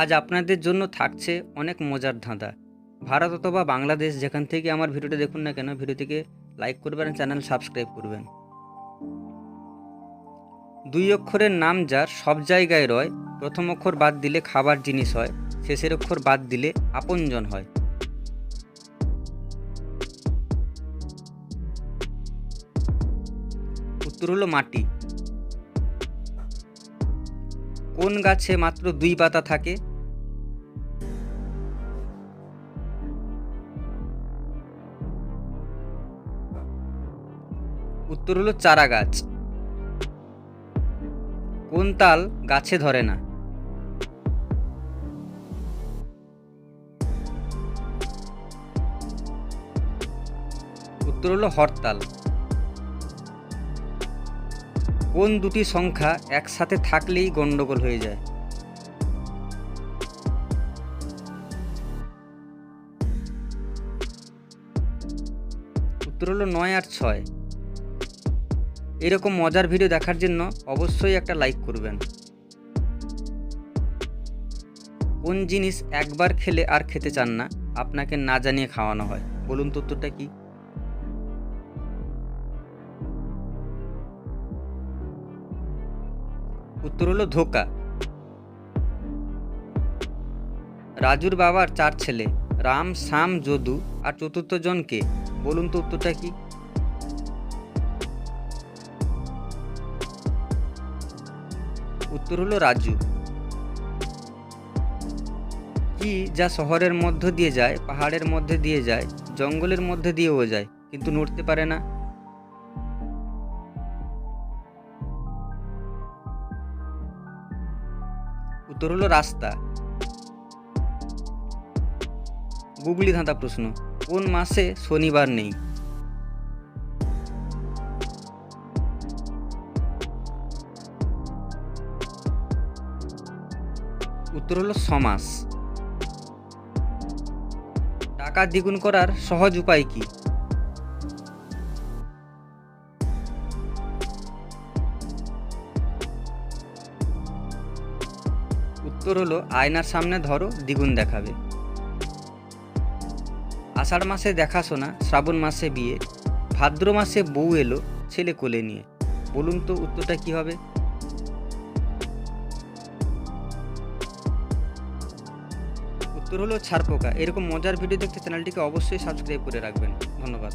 আজ আপনাদের জন্য থাকছে অনেক মজার ধাঁধা। ভারত অথবা বাংলাদেশ যেখান থেকে আমার ভিডিওটা দেখুন না কেন, ভিডিওটিকে লাইক করবেন চ্যানেল সাবস্ক্রাইব করবেন। দুই অক্ষরের নাম যার, সব জায়গায় রয়। প্রথম অক্ষর বাদ দিলে খাবার জিনিস হয়, শেষের অক্ষর বাদ দিলে আপনজন হয়। উত্তর হলো মাটি। কোন গাছে মাত্র দুই পাতা থাকে? উত্তর হলো চারা গাছ। কোন তাল গাছে ধরে না? উত্তর হলো হরতাল। কোন দুটি সংখ্যা একসাথে থাকলেই গন্ডগোল হয়ে যায়? উত্তর হলো নয় আর ছয়। এরকম মজার ভিডিও দেখার জন্য অবশ্যই একটা লাইক করবেন। কোন জিনিস একবার খেলে আর খেতে চান না, আপনাকে না জানিয়ে খাওয়ানো হয়। বলুন তো উত্তরটা কি? উত্তর হলো ধোকা। রাজুর বাবার চার ছেলে, রাম, শ্যাম, যদু আর চতুর্থ জনকে। বলুন তো উত্তরটা কি? উত্তর হলো রাজু। কি যা শহরের মধ্য দিয়ে যায়, পাহাড়ের মধ্যে দিয়ে যায়, জঙ্গলের মধ্যে দিয়েও যায়, কিন্তু নড়তে পারে না। উত্তর হলো রাস্তা। গুগলি ধাঁধা প্রশ্ন, কোন মাসে শনিবার নেই? উত্তর হলো সমাস। টাকা দ্বিগুণ করার সহজ উপায় কি? উত্তর হলো, আয়নার সামনে ধরো, দ্বিগুণ দেখাবে। আষাঢ় মাসে দেখাশোনা, শ্রাবণ মাসে বিয়ে, ভাদ্র মাসে বউ এলো, ছেলে কোলে নিয়ে। বলুন তো উত্তরটা কি হবে? উত্তর হলো ছাড়পোকা। এরকম মজার ভিডিও দেখতে চ্যানেলটিকে অবশ্যই সাবস্ক্রাইব করে রাখবেন। ধন্যবাদ।